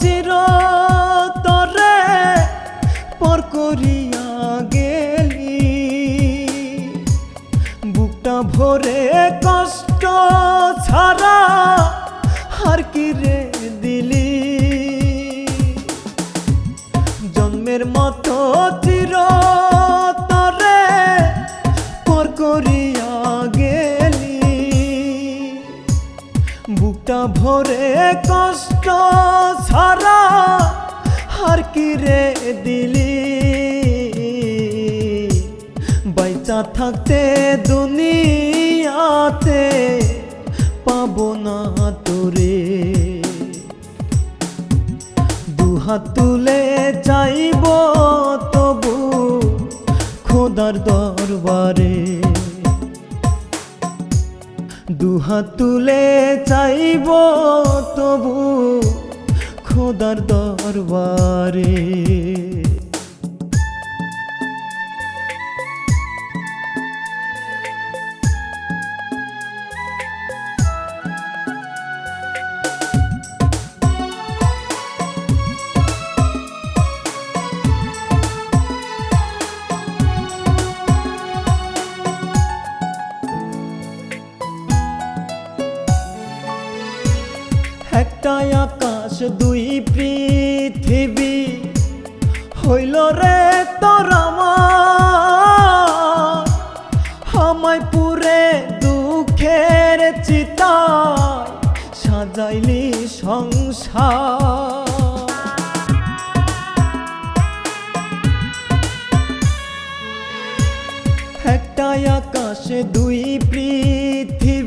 চির তরে পর করিয়া গেলি। বুকটা ভরে কষ্ট ছাড়া আর কি রে দিলি? জন্মের মতো চির বুকটা ভরে কষ্ট ছাড়া আর কি রে দিলি? বাইচা থাকতে দুনিয়াতে পাবো না তোরে। দুহাত তুলে চাইব তবু খোদার দরবারে। দুহাত তুলে চাইব তবু খোদার দরবারে। একটা আকাশ, দুই পৃথিবী। হইল রে তোর আমায় পুরে দুঃখের চিতায় সাজাইলি সংসার। একটা আকাশে, দুই পৃথিবী।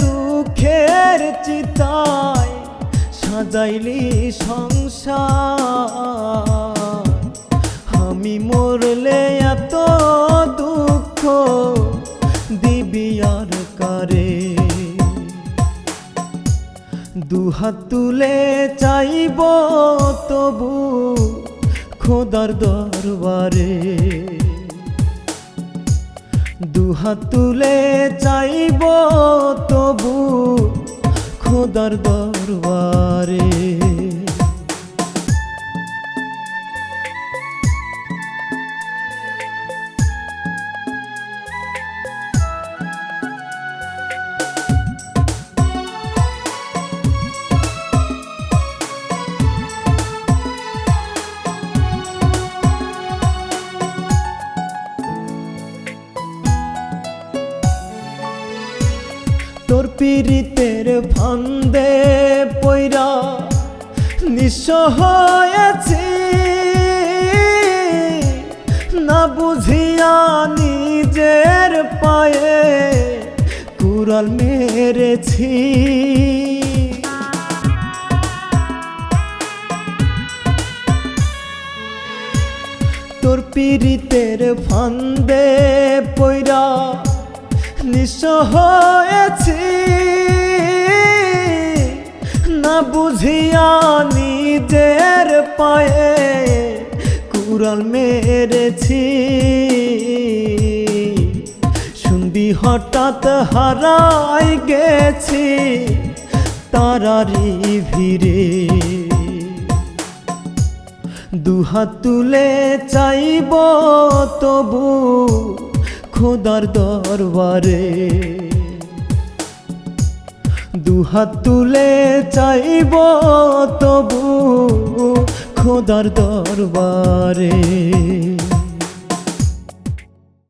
দুঃখের চিতায় সাজাইলি সংসার। আমি মরলে এত দুঃখ দিবি আর কারে? দুহাত তুলে চাইব তবু খোদার দরবারে। দুহাত তুলে চাইব তবু খোদার দরবারে। পীড়িতের ফান্দে পইরা নিঃস্ব হয়েছি। না বুঝিয়া নিজের পায়ে কুড়াল মেরেছি। তোর পীড়িতের ফান্দে পইরা নিঃস্ব হয়েছি। বুঝিয়া নিজের পায়ে কুড়াল মেরেছি। শুনবি, হঠাৎ হারাই গেছি তারারি ভিড়ে। দুহাত তুলে চাইব তবু খোদার দরবারে। দুহাত তুলে চাইব তবু খোদার দরবারে।